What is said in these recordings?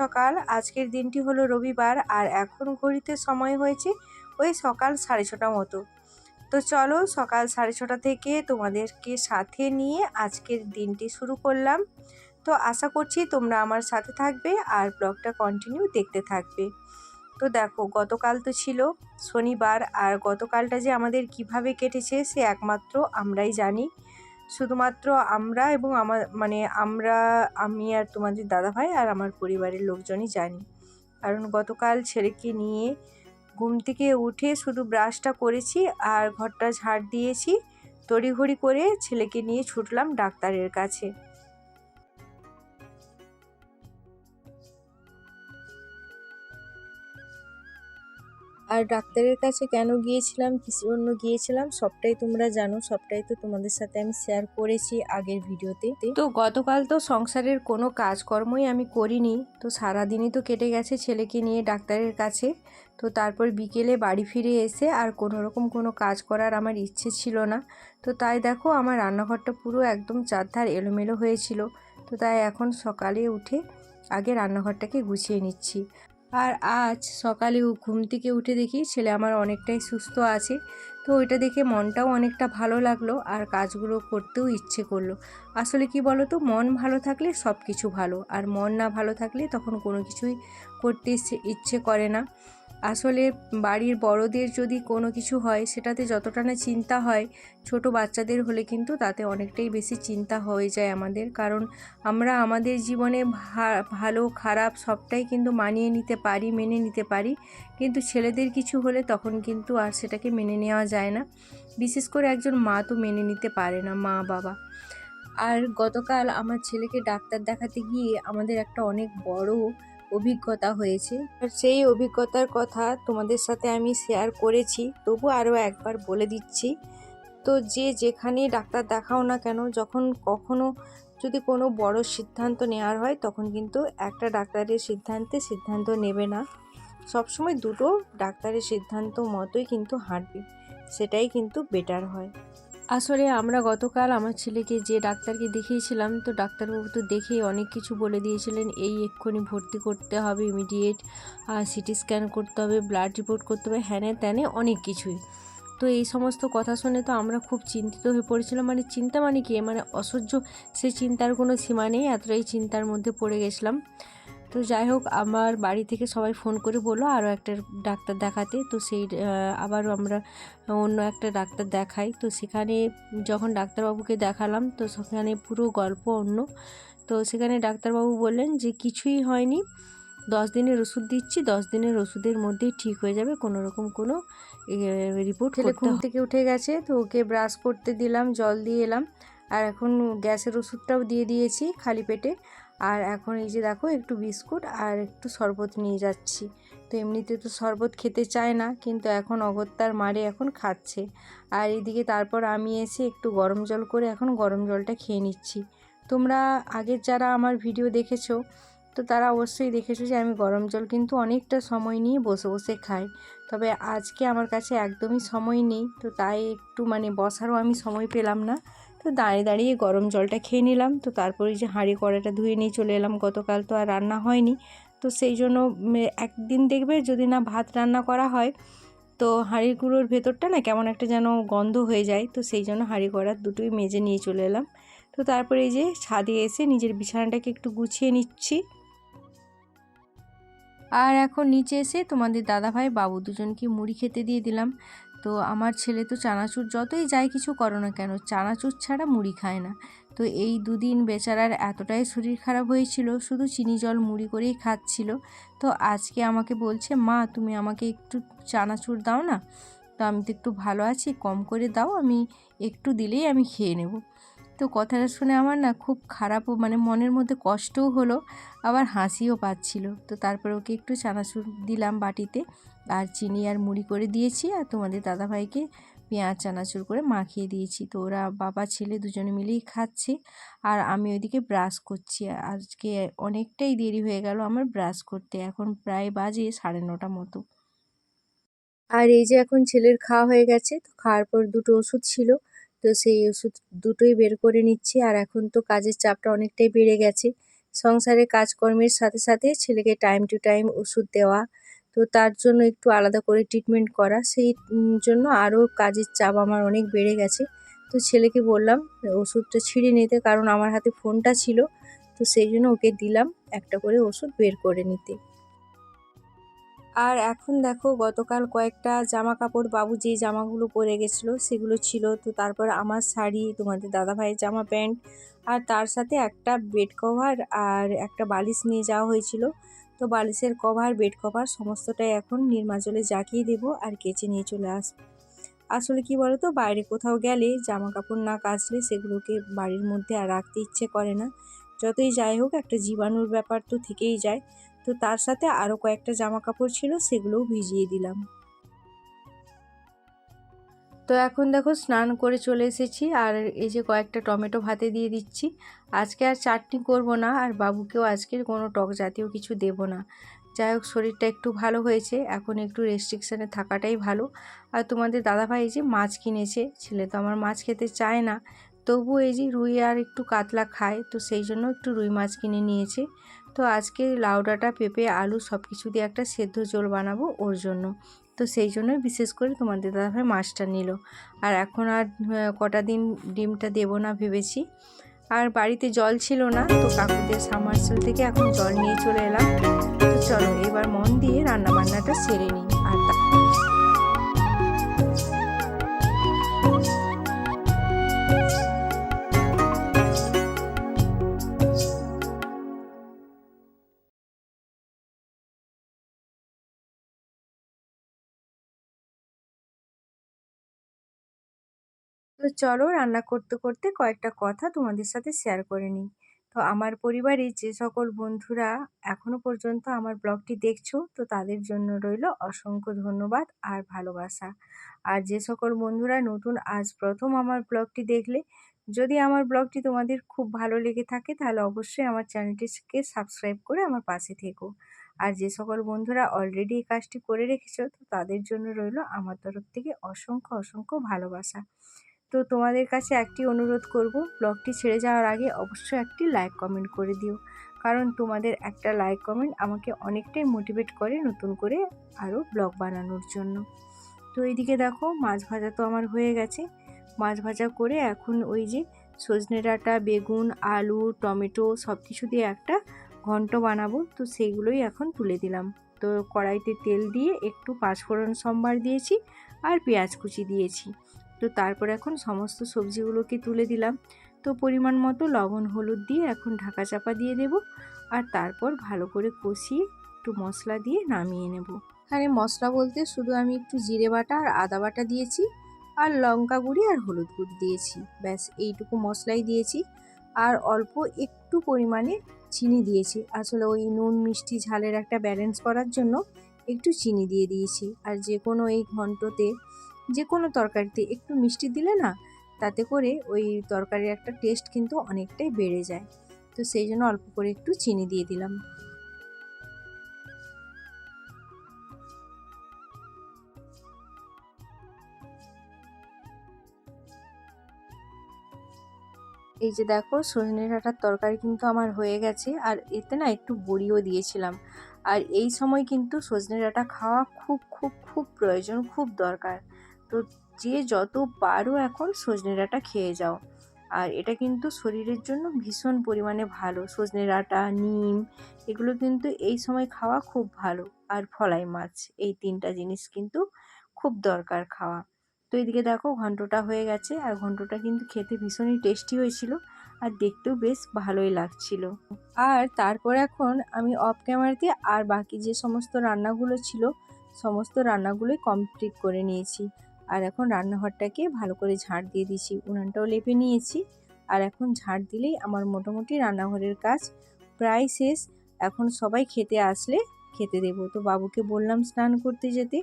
সকাল। আজকের দিনটি হলো রবিবার আর এখন ঘড়িতে সময় হয়েছে ওই সকাল সাড়ে ছটা মতো। তো চলো সকাল সাড়ে ছটা থেকে তোমাদেরকে সাথে নিয়ে আজকের দিনটি শুরু করলাম। তো আশা করছি তোমরা আমার সাথে থাকবে আর ব্লগটা কন্টিনিউ দেখতে থাকবে। তো দেখো, গতকাল তো ছিল শনিবার আর গতকালটা যে আমাদের কীভাবে কেটেছে সে একমাত্র আমরাই জানি। শুধুমাত্র আমরা এবং আমার মানে আমরা, আমি আর তোমাদের দাদাভাই আর আমার পরিবারের লোকজনই জানি। কারণ গতকাল ছেলেকে নিয়ে ঘুম থেকে উঠে শুধু ব্রাশটা করেছি আর ঘরটা ঝাড় দিয়েছি। তড়িঘড়ি করে ছেলেকে নিয়ে ছুটলাম ডাক্তারের কাছে। আর ডাক্তারের কাছে কেন গিয়েছিলাম, কিসের জন্য গিয়েছিলাম, সবটাই তোমরা জানো, সবটাই তো তোমাদের সাথে আমি শেয়ার করেছি আগের ভিডিওতে। তো গতকাল তো সংসারের কোনো কাজকর্মই আমি করিনি, তো সারাদিনই তো কেটে গেছে ছেলেকে নিয়ে ডাক্তারের কাছে। তো তারপর বিকেলে বাড়ি ফিরে এসে আর কোনো রকম কোনো কাজ করার আমার ইচ্ছে ছিল না। তো তাই দেখো আমার রান্নাঘরটা পুরো একদম চারধার এলোমেলো হয়েছিল। তো তাই এখন সকালে উঠে আগে রান্নাঘরটাকে গুছিয়ে নিচ্ছি। আর আজ সকালে ঘুম থেকে উঠে দেখি ছেলে আমার অনেকটাই সুস্থ আছে। তো ওইটা দেখে মনটাও অনেকটা ভালো লাগল আর কাজগুলো করতেও ইচ্ছে করল। আসলে কি বলো তো মন ভালো থাকলে সব কিছু ভালো আর মন না ভালো থাকলে তখন কোনো কিছুই করতে ইচ্ছে করে না। আসলে বাড়ির বড়দের যদি কোনো কিছু হয়, সেটাতে যতটা না চিন্তা হয়, ছোট বাচ্চাদের হলে কিন্তু তাতে অনেকটাই বেশি চিন্তা হয়ে যায় আমাদের। কারণ আমরা আমাদের জীবনে ভালো, খারাপ সবটাই কিন্তু মানিয়ে নিতে পারি, মেনে নিতে পারি। কিন্তু ছেলেদের কিছু হলে তখন কিন্তু আর সেটাকে মেনে নেওয়া যায় না। বিশেষ করে একজন মা তো মেনে নিতে পারে না, মা, বাবা। আর গতকাল আমার ছেলেকে ডাক্তার দেখাতে গিয়ে আমাদের একটা অনেক বড় অভিজ্ঞতা হয়েছে। আর সেই অভিজ্ঞতার কথা তোমাদের সাথে আমি শেয়ার করেছি, তবু আরও একবার বলে দিচ্ছি। তো যে যেখানে ডাক্তার দেখাও না কেন, যখন কখনো যদি কোনো বড় সিদ্ধান্ত নেওয়ার হয়, তখন কিন্তু একটা ডাক্তারের সিদ্ধান্তে সিদ্ধান্ত নেবে না। সবসময় দুটো ডাক্তারের সিদ্ধান্ত মতোই কিন্তু হাঁটবে, সেটাই কিন্তু বেটার হয়। আসলে আমরা গতকাল আমার ছেলেকে যে ডাক্তারকে দেখিয়েছিলাম, তো ডাক্তারবাবু তো দেখেই অনেক কিছু বলে দিয়েছিলেন, এই এক্ষুনি ভর্তি করতে হবে ইমিডিয়েট সিটি স্ক্যান করতে হবে ব্লাড রিপোর্ট করতে হবে, হ্যানে ত্যানে অনেক কিছুই। তো এই সমস্ত কথা শুনে তো আমরা খুব চিন্তিত হয়ে পড়েছিলাম মানে চিন্তা মানে কি? মানে অসহ্য সেই চিন্তার কোনো সীমা নেই, এতটাই চিন্তার মধ্যে পড়ে গেছিলাম। তো যাই হোক আমার বাড়ি থেকে সবাই ফোন করে বলল আরও একটা ডাক্তার দেখাতে। তো সেই আবারও আমরা অন্য একটা ডাক্তার দেখাই। তো সেখানে যখন ডাক্তারবাবুকে দেখালাম তো সেখানে পুরো গল্প অন্য। তো সেখানে ডাক্তারবাবু বললেন যে কিছুই হয়নি। দশ দিনের ওষুধ দিচ্ছি দশ দিনের ওষুধের মধ্যেই ঠিক হয়ে যাবে কোনো রকম কোনো রিপোর্ট ঘুম থেকে উঠে গেছে তো ওকে ব্রাশ করতে দিলাম জল দিয়ে এলাম। আর এখন গ্যাসের ওষুধটাও দিয়ে দিয়েছি খালি পেটে। আর এখন এই যে দেখো একটু বিস্কুট আর একটু শরবত নিয়ে যাচ্ছি। তো এমনিতে তো শরবত খেতে চায় না, কিন্তু এখন অগত্যার মারে এখন খাচ্ছে। আর এদিকে তারপর আমি এসে একটু গরম জল করে এখন গরম জলটা খেয়ে নিচ্ছি। তোমরা আগের যারা আমার ভিডিও দেখেছ, তো তারা অবশ্যই দেখেছ যে আমি গরম জল কিন্তু অনেকটা সময় নিয়ে বসে বসে খাই। তবে আজকে আমার কাছে একদমই সময় নেই, তো তাই একটু মানে বসারও আমি সময় পেলাম না। তো দাঁড়িয়ে দাঁড়িয়ে গরম জলটা খেয়ে নিলাম। তো তারপরে যে হাঁড়ি কড়াটা ধুয়ে নিয়ে চলে এলাম। গতকাল তো আর রান্না হয়নি। তো সেই জন্য একদিন দেখবে যদি না ভাত রান্না করা হয়, তো হাঁড়ির গুঁড়োর ভেতরটা না কেমন একটা যেন গন্ধ হয়ে যায়। তো সেই জন্য হাঁড়ি কড়ার দুটোই মেজে নিয়ে চলে এলাম। তো তারপরে এই যে ছাদে এসে নিজের বিছানাটাকে একটু গুছিয়ে নিচ্ছি। আর এখন নিচে এসে তোমাদের দাদাভাই, বাবু দুজনকে মুড়ি খেতে দিয়ে দিলাম। তো আমার ছেলে তো চানাচুর যতই যায় কিছু করো না কেন, চানাচুর ছাড়া মুড়ি খায় না। তো এই দুদিন বেচারার এতটাই শরীর খারাপ হয়েছিল, শুধু চিনি জল মুড়ি করেই খাচ্ছিল। তো আজকে আমাকে বলছে, মা, তুমি আমাকে একটু চানাচুর দাও না। তো আমি তো একটু ভালো আছি, কম করে দাও, আমি একটু দিলেই আমি খেয়ে নেব। তো কথাটা শুনে আমার না খুব খারাপও মানে মনের মধ্যে কষ্টও হলো, আবার হাসিও পাচ্ছিল। তো তারপর ওকে একটু চানাচুর দিলাম বাটিতে, আর চিনি আর মুড়ি করে দিয়েছি, আর তোমাদের দাদাভাইকে পেঁয়াজ চানাচুর করে মাখিয়ে দিয়েছি। তো ওরা বাবা, ছেলে দুজনে মিলেই খাচ্ছে, আর আমি ওইদিকে ব্রাশ করছি। আজকে অনেকটাই দেরি হয়ে গেল আমার ব্রাশ করতে, এখন প্রায় বাজে সাড়ে নটা মতো। আর এই যে এখন ছেলের খাওয়া হয়ে গেছে, তো খাওয়ার পর দুটো ওষুধ ছিল তো সেই ওষুধ দুটোই বের করে নিচ্ছি। আর এখন তো কাজের চাপটা অনেকটাই বেড়ে গেছে। সংসারে কাজকর্মের সাথে সাথে ছেলেকে টাইম টু টাইম ওষুধ দেওয়া, তো তার জন্য একটু আলাদা করে ট্রিটমেন্ট করা, সেই জন্য আরও কাজের চাপ আমার অনেক বেড়ে গেছে। তো ছেলেকে বললাম, ওষুধটা ছিঁড়ে নিতে। কারণ আমার হাতে ফোনটা ছিল, তো সেই জন্য ওকে দিলাম একটা করে ওষুধ বের করে নিতে। আর এখন দেখো গতকাল কয়েকটা জামা কাপড় বাবু যে জামাগুলো পরে গেছিল সেগুলো ছিল। তো তারপর আমার শাড়ি, তোমাদের দাদা ভাইয়ের জামা প্যান্ট আর তার সাথে একটা বেড কভার আর একটা বালিশ নিয়ে যাওয়া হয়েছিল। তো বালিশের কভার, বেড কভার সমস্তটাই এখন নির্মা জলে জাকিয়ে দেবো আর কেচে নিয়ে চলে আসব আসলে কি বলো তো বাইরে কোথাও গেলে জামা কাপড় না কাচলে সেগুলোকে বাড়ির মধ্যে আর রাখতে ইচ্ছে করে না। যতই যাই হোক, একটা জীবাণুর ব্যাপার তো থেকেই যায়। তো তার সাথে আরও কয়েকটা জামা কাপড় ছিল, সেগুলোও ভিজিয়ে দিলাম। তো এখন দেখো স্নান করে চলে এসেছি, আর এই যে কয়েকটা টমেটো ভাতে দিয়ে দিচ্ছি। আজকে আর চাটনি করব না, আর বাবুকেও আজকের কোনো টক জাতীয় কিছু দেব না। যাই হোক, শরীরটা একটু ভালো হয়েছে, এখন একটু রেস্ট্রিকশানে থাকাটাই ভালো। আর তোমাদের দাদাভাই এই যে মাছ কিনেছে, ছেলে তো আমার মাছ খেতে চায় না। তবু এই যে রুই আর একটু কাতলা খায়, তো সেই জন্য একটু রুই মাছ কিনে নিয়েছে। তো আজকে লাউ ডাঁটা পেঁপে, আলু সব কিছু দিয়ে একটা সেদ্ধ জল বানাবো ওর জন্য। তো সেই জন্যই বিশেষ করে তোমাদের দাদাভাই মাছটা নিল। আর এখন আর কটা দিন ডিমটা দেবো না ভেবেছি। আর বাড়িতে জল ছিল না, তো কাকুদের সামারসেল থেকে এখন জল নিয়ে চলে এলাম। তো চলো, এবার মন দিয়ে রান্না বান্নাটা সেরে নিই। আর তো চলো রান্না করতে করতে কয়েকটা কথা তোমাদের সাথে শেয়ার করে নিই। তো আমার পরিবারে যে সকল বন্ধুরা এখনও পর্যন্ত আমার ব্লগটি দেখছ, তো তাদের জন্য রইল অসংখ্য ধন্যবাদ আর ভালোবাসা। আর যে সকল বন্ধুরা নতুন আজ প্রথম আমার ব্লগটি দেখলে, যদি আমার ব্লগটি তোমাদের খুব ভালো লেগে থাকে, তাহলে অবশ্যই আমার চ্যানেলটিকে সাবস্ক্রাইব করে আমার পাশে থেকো। আর যে সকল বন্ধুরা অলরেডি এই কাজটি করে রেখেছো, তো তাদের জন্য রইল আমার তরফ থেকে অসংখ্য অসংখ্য ভালোবাসা। তো তোমাদের কাছে একটি অনুরোধ করব, ব্লগটি ছেড়ে যাওয়ার আগে অবশ্যই একটি লাইক কমেন্ট করে দিও। কারণ তোমাদের একটা লাইক কমেন্ট আমাকে অনেকটাই মোটিভেট করে নতুন করে আরও ব্লগ বানানোর জন্য। তো এইদিকে দেখো, মাছ ভাজা তো আমার হয়ে গেছে। মাছ ভাজা করে এখন ওই যে সজনে ডাঁটা, বেগুন, আলু, টমেটো সব কিছু দিয়ে একটা ঘন্ট বানাবো। তো সেইগুলোই এখন তুলে দিলাম। তো কড়াইতে তেল দিয়ে একটু পাঁচফোড়ন সম্বার দিয়েছি আর পেঁয়াজ কুচি দিয়েছি। তো তারপর এখন সমস্ত সবজিগুলোকে তুলে দিলাম। তো পরিমাণ মতো লবণ, হলুদ দিয়ে এখন ঢাকা চাপা দিয়ে দেব আর তারপর ভালো করে কষিয়ে একটু মশলা দিয়ে নামিয়ে নেব। এখানে মশলা বলতে শুধু আমি একটু জিরে বাটা আর আদা বাটা দিয়েছি আর লঙ্কা গুঁড়ি আর হলুদ গুঁড়ি দিয়েছি। ব্যাস, এইটুকু মশলাই দিয়েছি আর অল্প একটু পরিমাণে চিনি দিয়েছি। আসলে ওই নুন, মিষ্টি, ঝালের একটা ব্যালেন্স করার জন্য একটু চিনি দিয়ে দিয়েছি। আর যে কোনো এই ঘন্টতে যে কোনো তরকারিতে একটু মিষ্টি দিলে না, তাতে করে ওই তরকারির একটা টেস্ট কিন্তু অনেকটাই বেড়ে যায়। তো সেই জন্য অল্প করে একটু চিনি দিয়ে দিলাম। এই যে দেখো, সজনে ডাঁটার তরকারি কিন্তু আমার হয়ে গেছে, আর এতে না একটু বড়িও দিয়েছিলাম। আর এই সময় কিন্তু সজনে ডাঁটা খাওয়া খুব খুব খুব প্রয়োজন, খুব দরকার। তো যে যত পারো এখন সজনে ডাঁটা খেয়ে যাও। আর এটা কিন্তু শরীরের জন্য ভীষণ পরিমাণে ভালো। সজনে ডাঁটা, নিম, এগুলো কিন্তু এই সময় খাওয়া খুব ভালো। আর ফলাই মাছ, এই তিনটা জিনিস কিন্তু খুব দরকার খাওয়া। তো এদিকে দেখো ঘন্টটা হয়ে গেছে আর ঘন্টটা কিন্তু খেতে ভীষণই টেস্টি হয়েছিল আর দেখতেও বেশ ভালোই লাগছিল। আর তারপর এখন আমি অফ ক্যামেরাতে আর বাকি যে সমস্ত রান্নাগুলো ছিল, সমস্ত রান্নাগুলোই কমপ্লিট করে নিয়েছি। আর এখন রান্নাঘরটাকে ভালো করে ঝাড় দিয়ে দিয়েছি, উনানটাও লেপে নিয়েছি। আর এখন ঝাড় দিলেই আমার মোটামুটি রান্নাঘরের কাজ প্রায় শেষ। এখন সবাই খেতে আসলে খেতে দেবো। তো বাবুকে বললাম স্নান করতে যেতে,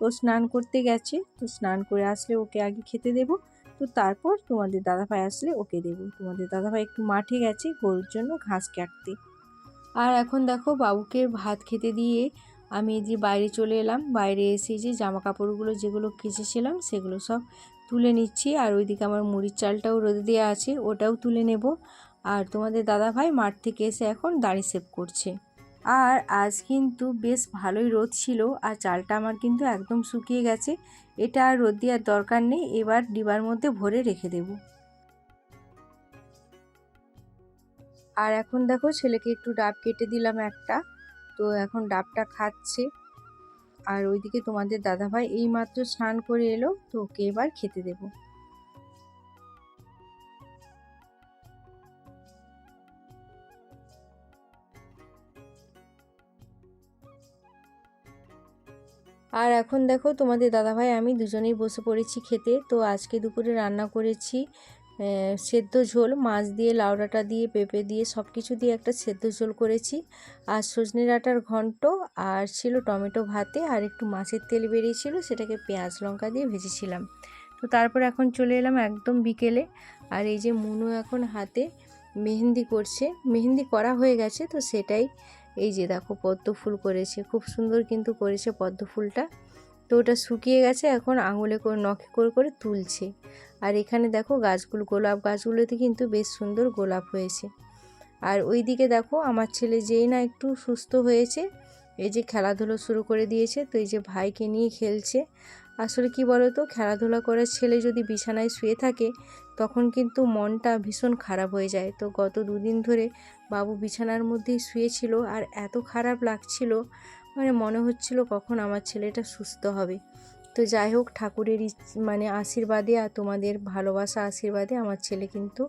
ও স্নান করতে গেছে। তো স্নান করে আসলে ওকে আগে খেতে দেব। তো তারপর তোমাদের দাদাভাই আসলে ওকে দেব। তোমাদের দাদাভাই একটু মাঠে গেছে, গরুর জন্য ঘাস কাটতে। আর এখন দেখো বাবুকে ভাত খেতে দিয়ে আমি এই যে বাইরে চলে এলাম, বাইরে এসে যে জামা কাপড়গুলো যেগুলো কেচেছিলাম সেগুলো সব তুলে নিচ্ছি। আর ওইদিকে আমার মুড়ির চালটাও রোদে দেওয়া আছে, ওটাও তুলে নেব। আর তোমাদের দাদা ভাই মাঠ থেকে এসে এখন দাড়ি সেভ করছে। আর আজ কিন্তু বেশ ভালোই রোদ ছিল, আর চালটা আমার কিন্তু একদম শুকিয়ে গেছে। এটা আর রোদ দেওয়ার দরকার নেই, এবার ডিবার মধ্যে ভরে রেখে দেব। আর এখন দেখো ছেলেকে একটু ডাব কেটে দিলাম একটা। তো এখন ডাবটা খাচ্ছে। আর ওইদিকে তোমাদের দাদাভাই এইমাত্র স্নান করে এলো, তো ওকে এবার খেতে দেবো। আর এখন দেখো তোমাদের দাদাভাই, আমি দুজনেই বসে পড়েছি খেতে। তো আজকে দুপুরে রান্না করেছি সেদ্ধ ঝোল, মাছ দিয়ে, লাউডাটা দিয়ে, পেঁপে দিয়ে সব কিছু দিয়ে একটা সেদ্ধ ঝোল করেছি। আর সজনে ডাঁটার ঘন্ট, আর ছিল টমেটো ভাতে, আর একটু মাছের তেল বেরিয়েছিল, সেটাকে পেঁয়াজ লঙ্কা দিয়ে ভেজেছিলাম। তো তারপর এখন চলে এলাম একদম বিকেলে। আর এই যে মুনু এখন হাতে মেহেন্দি করছে, মেহেন্দি করা হয়ে গেছে, তো সেটাই এই যে দেখো পদ্ম ফুল করেছে, খুব সুন্দর কিন্তু করেছে পদ্ম ফুলটা। তো ওটা শুকিয়ে গেছে, এখন আঙুলে করে নখে করে করে তুলছে। আর এখানে দেখো গাছগুলো, গোলাপ গাছগুলোতে কিন্তু বেশ সুন্দর গোলাপ হয়েছে। আর ওই দিকে দেখো আমার ছেলে যেই না একটু সুস্থ হয়েছে, এই যে খেলাধুলো শুরু করে দিয়েছে, তো এই যে ভাইকে নিয়ে খেলছে। আসলে কি বলো তো খেলাধুলা করার ছেলে যদি বিছানায় শুয়ে থাকে, তখন কিন্তু মনটা ভীষণ খারাপ হয়ে যায়। তো গত দুদিন ধরে বাবু বিছানার মধ্যেই শুয়েছিল, আর এত খারাপ লাগছিল মানে মনে হচ্ছিল কখন আমার ছেলেটা সুস্থ হবে। তো যাই হোক, ঠাকুরের মানে আশীর্বাদে আর তোমাদের ভালোবাসা আশীর্বাদে আমার ছেলে কিন্তু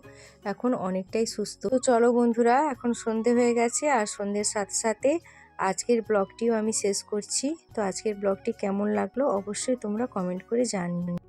এখন অনেকটাই সুস্থ। তো চলো বন্ধুরা, এখন সন্ধে হয়ে গেছে আর সন্ধ্যের সাথে সাথে আজকের ব্লগটিও আমি শেষ করছি। তো আজকের ব্লগটি কেমন লাগল অবশ্যই তোমরা কমেন্ট করে জানিও।